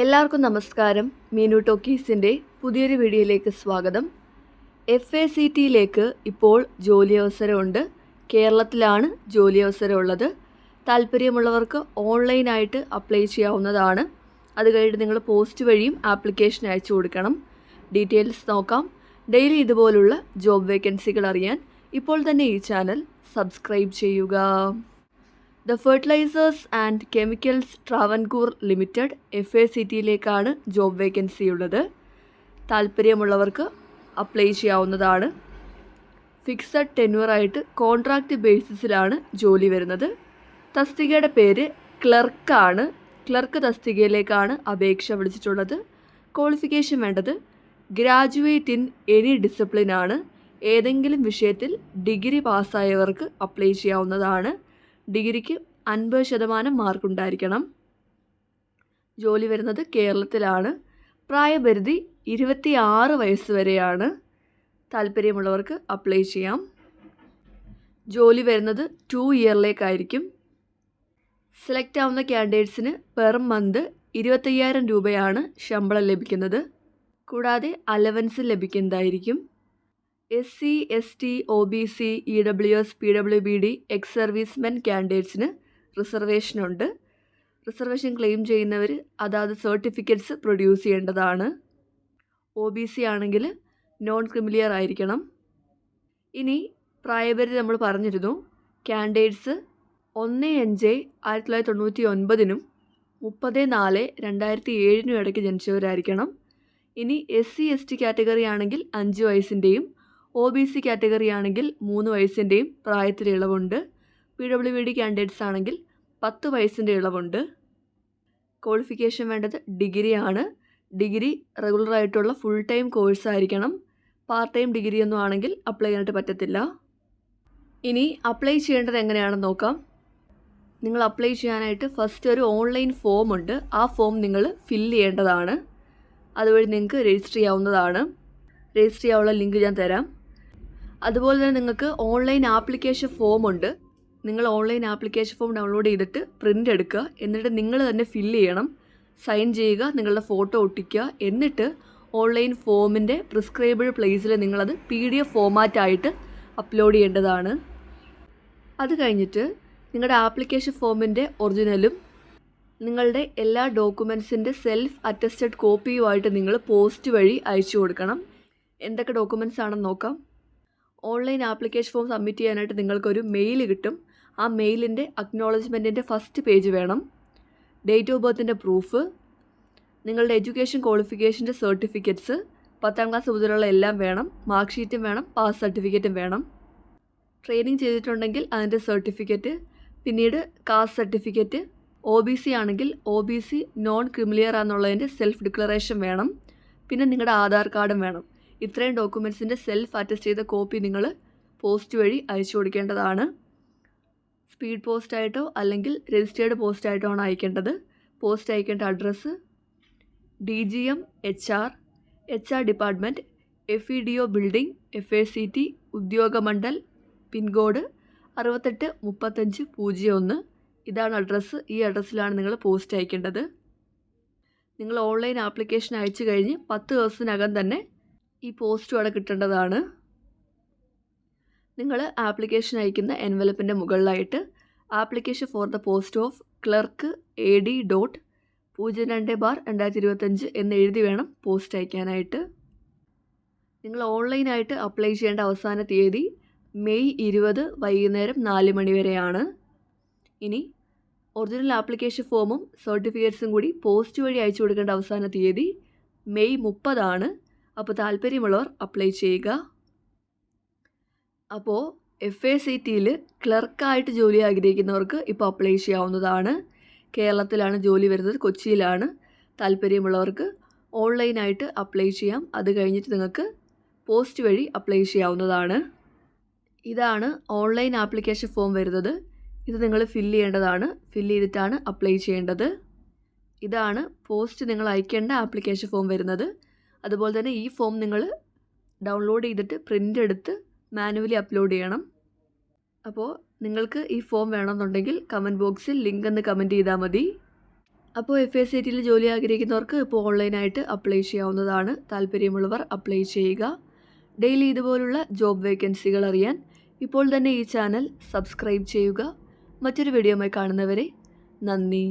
എല്ലാവർക്കും നമസ്കാരം. മീനു ടോക്കീസിന്റെ പുതിയൊരു വീഡിയോയിലേക്ക് സ്വാഗതം. എഫ് എ സി ടിയിലേക്ക് ഇപ്പോൾ ജോലി അവസരമുണ്ട് കേരളത്തിലാണ് ജോലി അവസരമുള്ളത് താല്പര്യമുള്ളവർക്ക് ഓൺലൈനായിട്ട് അപ്ലൈ ചെയ്യാവുന്നതാണ്. അത് കഴിഞ്ഞിട്ട് നിങ്ങൾ പോസ്റ്റ് വഴിയും ആപ്ലിക്കേഷൻ അയച്ചു കൊടുക്കണം. ഡീറ്റെയിൽസ് നോക്കാം. ഡെയിലി ഇതുപോലുള്ള ജോബ് വേക്കൻസികൾ അറിയാൻ ഇപ്പോൾ തന്നെ ഈ ചാനൽ സബ്സ്ക്രൈബ് ചെയ്യുക. The fertilisers and chemicals Travancore limited F A C ടിയിലേക്കാണ് job vacancy ഉള്ളത്. താല്പര്യമുള്ളവർക്ക് അപ്ലൈ ചെയ്യാവുന്നതാണ്. ഫിക്സഡ് ടെന്യൂറായിട്ട് കോൺട്രാക്റ്റ് ബേസിസിലാണ് ജോലി വരുന്നത്. തസ്തികയുടെ പേര് ക്ലർക്കാണ് ക്ലർക്ക് തസ്തികയിലേക്കാണ് അപേക്ഷ വിളിച്ചിട്ടുള്ളത്. ക്വാളിഫിക്കേഷൻ വേണ്ടത് ഗ്രാജുവേറ്റ് ഇൻ എനി ഡിസിപ്ലിനാണ് ഏതെങ്കിലും വിഷയത്തിൽ ഡിഗ്രി പാസ്സായവർക്ക് അപ്ലൈ ചെയ്യാവുന്നതാണ്. ഡിഗ്രിക്ക് അൻപത് ശതമാനം മാർക്കുണ്ടായിരിക്കണം ജോലി വരുന്നത് കേരളത്തിലാണ്. പ്രായപരിധി ഇരുപത്തി ആറ് വയസ്സ് വരെയാണ്. താല്പര്യമുള്ളവർക്ക് അപ്ലൈ ചെയ്യാം. ജോലി വരുന്നത് ടു ഇയറിലേക്കായിരിക്കും സെലക്ട് ആവുന്ന ക്യാൻഡിഡേറ്റ്സിന് പെർ മന്ത് ഇരുപത്തയ്യായിരം രൂപയാണ് ശമ്പളം ലഭിക്കുന്നത്. കൂടാതെ അലവൻസ് ലഭിക്കുന്നതായിരിക്കും. S C S T O B C E W S P W B D ex servicemen ക്യാൻഡിഡേറ്റ്സിന് റിസർവേഷനുണ്ട്. റിസർവേഷൻ ക്ലെയിം ചെയ്യുന്നവർ അതാത് സർട്ടിഫിക്കറ്റ്സ് പ്രൊഡ്യൂസ് ചെയ്യേണ്ടതാണ്. ഒ ബി സി ആണെങ്കിൽ നോൺ ക്രിമിലിയർ ആയിരിക്കണം. ഇനി പ്രായപരിധി നമ്മൾ പറഞ്ഞിരുന്നു. ക്യാൻഡിഡേറ്റ്സ് ഒന്ന് അഞ്ച് ആയിരത്തി തൊള്ളായിരത്തി തൊണ്ണൂറ്റി ഒൻപതിനും മുപ്പത് നാല് രണ്ടായിരത്തി ഏഴിനും ഇടയ്ക്ക് ജനിച്ചവരായിരിക്കണം. ഇനി S C S T category ആണെങ്കിൽ അഞ്ച് വയസ്സിന്റെയും ഒ ബി സി കാറ്റഗറി ആണെങ്കിൽ മൂന്ന് വയസ്സിന്റെയും പ്രായത്തിൽ ഇളവുണ്ട്. പി ഡബ്ല്യു ഡി കാൻഡിഡേറ്റ്സ് ആണെങ്കിൽ പത്ത് വയസ്സിന്റെ ഇളവുണ്ട്. ക്വാളിഫിക്കേഷൻ വേണ്ടത് ഡിഗ്രിയാണ് ഡിഗ്രി റെഗുലറായിട്ടുള്ള ഫുൾ ടൈം കോഴ്സ് ആയിരിക്കണം. പാർട്ട് ടൈം ഡിഗ്രി ഒന്നും ആണെങ്കിൽ അപ്ലൈ ചെയ്യാനായിട്ട് പറ്റത്തില്ല. ഇനി അപ്ലൈ ചെയ്യേണ്ടത് എങ്ങനെയാണെന്ന് നോക്കാം. നിങ്ങൾ അപ്ലൈ ചെയ്യാനായിട്ട് ഫസ്റ്റ് ഒരു ഓൺലൈൻ ഫോം ഉണ്ട്. ആ ഫോം നിങ്ങൾ ഫില്ല് ചെയ്യേണ്ടതാണ്. അതുവഴി നിങ്ങൾക്ക് രജിസ്റ്റർ ചെയ്യാവുന്നതാണ്. രജിസ്റ്റർ ചെയ്യാനുള്ള ലിങ്ക് ഞാൻ തരാം. അതുപോലെ തന്നെ നിങ്ങൾക്ക് ഓൺലൈൻ ആപ്ലിക്കേഷൻ ഫോം ഉണ്ട്. നിങ്ങൾ ഓൺലൈൻ ആപ്ലിക്കേഷൻ ഫോം ഡൗൺലോഡ് ചെയ്തിട്ട് പ്രിന്റ് എടുക്കുക. എന്നിട്ട് നിങ്ങൾ തന്നെ ഫില്ല് ചെയ്യണം. സൈൻ ചെയ്യുക നിങ്ങളുടെ ഫോട്ടോ ഒട്ടിക്കുക. എന്നിട്ട് ഓൺലൈൻ ഫോമിന്റെ പ്രിസ്ക്രൈബിഡ് പ്ലേസിൽ നിങ്ങളത് പി ഡി എഫ് ഫോമാറ്റായിട്ട് അപ്ലോഡ് ചെയ്യേണ്ടതാണ്. അത് കഴിഞ്ഞിട്ട് നിങ്ങളുടെ ആപ്ലിക്കേഷൻ ഫോമിന്റെ ഒറിജിനലും നിങ്ങളുടെ എല്ലാ ഡോക്യുമെൻസിന്റെ സെൽഫ് അറ്റസ്റ്റഡ് കോപ്പിയുമായിട്ട് നിങ്ങൾ പോസ്റ്റ് വഴി അയച്ചു കൊടുക്കണം. എന്തൊക്കെ ഡോക്യുമെൻസ് ആണെന്ന് നോക്കാം. ഓൺലൈൻ ആപ്ലിക്കേഷൻ ഫോം സബ്മിറ്റ് ചെയ്യാനായിട്ട് നിങ്ങൾക്കൊരു മെയിൽ കിട്ടും. ആ മെയിലിന്റെ അക്നോളജ്മെന്റിന്റെ ഫസ്റ്റ് പേജ് വേണം. ഡേറ്റ് ഓഫ് ബർത്തിന്റെ പ്രൂഫ് നിങ്ങളുടെ എഡ്യൂക്കേഷൻ ക്വാളിഫിക്കേഷന്റെ സർട്ടിഫിക്കറ്റ്സ് പത്താം ക്ലാസ് മുതലുള്ള എല്ലാം വേണം. മാർക്ക് ഷീറ്റും വേണം പാസ് സർട്ടിഫിക്കറ്റും വേണം. ട്രെയിനിങ് ചെയ്തിട്ടുണ്ടെങ്കിൽ അതിന്റെ സർട്ടിഫിക്കറ്റ് പിന്നീട് caste certificate O B C ആണെങ്കിൽ O B C non creamy layer ആണെന്നുള്ളതിന്റെ self declaration വേണം. പിന്നെ നിങ്ങളുടെ ആധാർ കാർഡും വേണം. ഇത്രയും ഡോക്യുമെൻസിന്റെ സെൽഫ് അറ്റസ്റ്റ് ചെയ്ത കോപ്പി നിങ്ങൾ പോസ്റ്റ് വഴി അയച്ചു കൊടുക്കേണ്ടതാണ്. സ്പീഡ് പോസ്റ്റായിട്ടോ അല്ലെങ്കിൽ രജിസ്റ്റേർഡ് പോസ്റ്റായിട്ടോ ആണ് അയക്കേണ്ടത്. പോസ്റ്റ് അയക്കേണ്ട address D G M H R H R department F E D O building F A C T Udyogamandal pin code അറുപത്തെട്ട് മുപ്പത്തഞ്ച് പൂജ്യം ഒന്ന്. ഇതാണ് അഡ്രസ്സ്. ഈ അഡ്രസ്സിലാണ് നിങ്ങൾ പോസ്റ്റ് അയക്കേണ്ടത്. നിങ്ങൾ ഓൺലൈൻ ആപ്ലിക്കേഷൻ അയച്ചു കഴിഞ്ഞ് പത്ത് ദിവസത്തിനകം തന്നെ ഈ പോസ്റ്റും അവിടെ കിട്ടേണ്ടതാണ്. നിങ്ങൾ ആപ്ലിക്കേഷൻ അയക്കുന്ന എൻവലപ്പിന്റെ മുകളിലായിട്ട് application for the post of clerk A D dot പൂജ്യം രണ്ട് ബാർ രണ്ടായിരത്തി ഇരുപത്തഞ്ച് എന്ന് എഴുതി വേണം പോസ്റ്റ് അയക്കാനായിട്ട്. നിങ്ങൾ ഓൺലൈനായിട്ട് അപ്ലൈ ചെയ്യേണ്ട അവസാന തീയതി മെയ് ഇരുപത് വൈകുന്നേരം നാല് മണി വരെയാണ്. ഇനി ഒറിജിനൽ ആപ്ലിക്കേഷൻ ഫോമും സർട്ടിഫിക്കറ്റ്സും കൂടി പോസ്റ്റ് വഴി അയച്ചു കൊടുക്കേണ്ട അവസാന തീയതി മെയ് മുപ്പതാണ്. അപ്പോൾ താല്പര്യമുള്ളവർ അപ്ലൈ ചെയ്യുക. അപ്പോൾ എഫ് എ സി ടിയിൽ ക്ലർക്കായിട്ട് ജോലി ആഗ്രഹിക്കുന്നവർക്ക് ഇപ്പോൾ അപ്ലൈ ചെയ്യാവുന്നതാണ്. കേരളത്തിലാണ് ജോലി വരുന്നത് കൊച്ചിയിലാണ്. താല്പര്യമുള്ളവർക്ക് ഓൺലൈനായിട്ട് അപ്ലൈ ചെയ്യാം. അത് കഴിഞ്ഞിട്ട് നിങ്ങൾക്ക് പോസ്റ്റ് വഴി അപ്ലൈ ചെയ്യാവുന്നതാണ്. ഇതാണ് ഓൺലൈൻ ആപ്ലിക്കേഷൻ ഫോം വരുന്നത്. ഇത് നിങ്ങൾ ഫില്ല് ചെയ്യേണ്ടതാണ്. ഫില്ല് ചെയ്തിട്ടാണ് അപ്ലൈ ചെയ്യേണ്ടത്. ഇതാണ് പോസ്റ്റ് നിങ്ങൾ അയക്കേണ്ട ആപ്ലിക്കേഷൻ ഫോം വരുന്നത്. അതുപോലെ തന്നെ ഈ ഫോം നിങ്ങൾ ഡൗൺലോഡ് ചെയ്തിട്ട് പ്രിന്റ് എടുത്ത് മാനുവലി അപ്ലോഡ് ചെയ്യണം. അപ്പോൾ നിങ്ങൾക്ക് ഈ ഫോം വേണമെന്നുണ്ടെങ്കിൽ കമന്റ് ബോക്സിൽ ലിങ്ക് എന്ന് കമന്റ് ചെയ്താൽ മതി. അപ്പോൾ എഫ് എസ് സി ടിയിൽ ജോലി ആഗ്രഹിക്കുന്നവർക്ക് ഇപ്പോൾ ഓൺലൈനായിട്ട് അപ്ലൈ ചെയ്യാവുന്നതാണ്. താല്പര്യമുള്ളവർ അപ്ലൈ ചെയ്യുക. ഡെയിലി ഇതുപോലുള്ള ജോബ് വേക്കൻസികൾ അറിയാൻ ഇപ്പോൾ തന്നെ ഈ ചാനൽ സബ്സ്ക്രൈബ് ചെയ്യുക. മറ്റൊരു വീഡിയോയുമായി കാണുന്നവരെ നന്ദി.